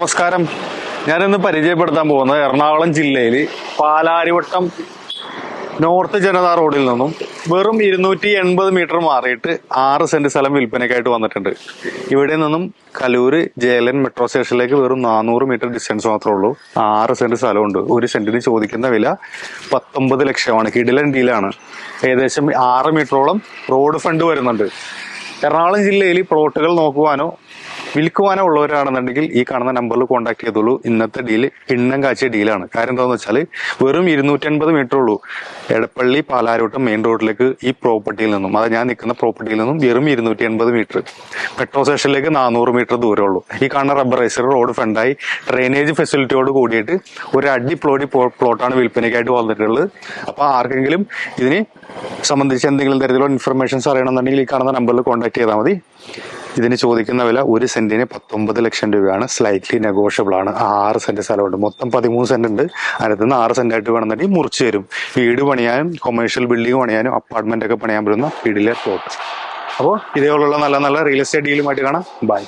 നമസ്കാരം. ഞാനിന്ന് പരിചയപ്പെടുത്താൻ പോകുന്നത് എറണാകുളം ജില്ലയിൽ പാലാരിവട്ടം നോർത്ത് ജനതാ റോഡിൽ നിന്നും വെറും ഇരുന്നൂറ്റി എൺപത് മീറ്റർ മാറിയിട്ട് ആറ് സെന്റ് സ്ഥലം വിൽപ്പനയ്ക്കായിട്ട് വന്നിട്ടുണ്ട്. ഇവിടെ നിന്നും കലൂര് ജയലൻ മെട്രോ സ്റ്റേഷനിലേക്ക് വെറും നാനൂറ് മീറ്റർ ഡിസ്റ്റൻസ് മാത്രമേ ഉള്ളൂ. ആറ് സെന്റ് സ്ഥലമുണ്ട്. ഒരു സെന്റിന് ചോദിക്കുന്ന വില പത്തൊമ്പത് ലക്ഷമാണ്. കിടിലൻ ഡീലാണ്. ഏകദേശം ആറ് മീറ്ററോളം റോഡ് ഫണ്ട് വരുന്നുണ്ട്. എറണാകുളം ജില്ലയിൽ പ്ലോട്ടുകൾ നോക്കുവാനോ വിൽക്കുവാനോ ഉള്ളവരാണെന്നുണ്ടെങ്കിൽ ഈ കാണുന്ന നമ്പറിൽ കോൺടാക്ട് ചെയ്തോളൂ. ഇന്നത്തെ ഡീൽ കിണ്ണം കാച്ചിയ ഡീലാണ് കാര്യം എന്താണെന്ന് വെച്ചാൽ വെറും ഇരുന്നൂറ്റി അൻപത് മീറ്റർ ഉള്ളൂ. എടപ്പള്ളി പാലാരോട്ടം മെയിൻ റോഡിലേക്ക് ഈ പ്രോപ്പർട്ടിയിൽ നിന്നും അത് ഞാൻ നിൽക്കുന്ന പ്രോപ്പർട്ടിയിൽ നിന്നും വെറും ഇരുന്നൂറ്റി എൺപത് മീറ്റർ മെട്രോ സ്റ്റേഷനിലേക്ക് നാനൂറ് മീറ്റർ ദൂരം ഉള്ളൂ. ഈ കാണുന്ന റബ്ബറൈസർ റോഡ് ഫ്രണ്ടായി ഡ്രെയിനേജ് ഫെസിലിറ്റിയോട് കൂടിയിട്ട് ഒരു അടി പ്ലോട്ടി പ്ലോട്ടാണ് വിൽപ്പനയ്ക്കായിട്ട് വന്നിട്ടുള്ളത്. അപ്പൊ ആർക്കെങ്കിലും ഇതിന് സംബന്ധിച്ച് എന്തെങ്കിലും തരത്തിലുള്ള ഇൻഫർമേഷൻസ് അറിയണമെന്നുണ്ടെങ്കിൽ ഈ കാണുന്ന നമ്പറിൽ കോൺടാക്ട് ചെയ്താൽ മതി. ഇതിന് ചോദിക്കുന്ന വില ഒരു സെന്റിന് പത്തൊമ്പത് ലക്ഷം രൂപയാണ്. സ്ലൈറ്റ്ലി നെഗോഷ്യബിൾ ആണ്. ആറ് സെന്റ് സ്ഥലമുണ്ട്. മൊത്തം പതിമൂന്ന് സെന്റ് ഉണ്ട്. അതിനകത്ത് നിന്ന് ആറ് സെന്റ് ആയിട്ട് വേണമെന്നുണ്ടെങ്കിൽ മുറിച്ച് തരും. വീട് പണിയാനും കൊമേഴ്ഷ്യൽ ബിൽഡിംഗ് പണിയാനും അപ്പാർട്ട്മെന്റ് ഒക്കെ പണിയാൻ പറ്റുന്ന വീടിലെ പ്ലോട്ട് അപ്പോൾ ഇതേപോലുള്ള നല്ല നല്ല റിയൽ എസ്റ്റേറ്റ് ഡീലുമായിട്ട് കാണാം. ബൈ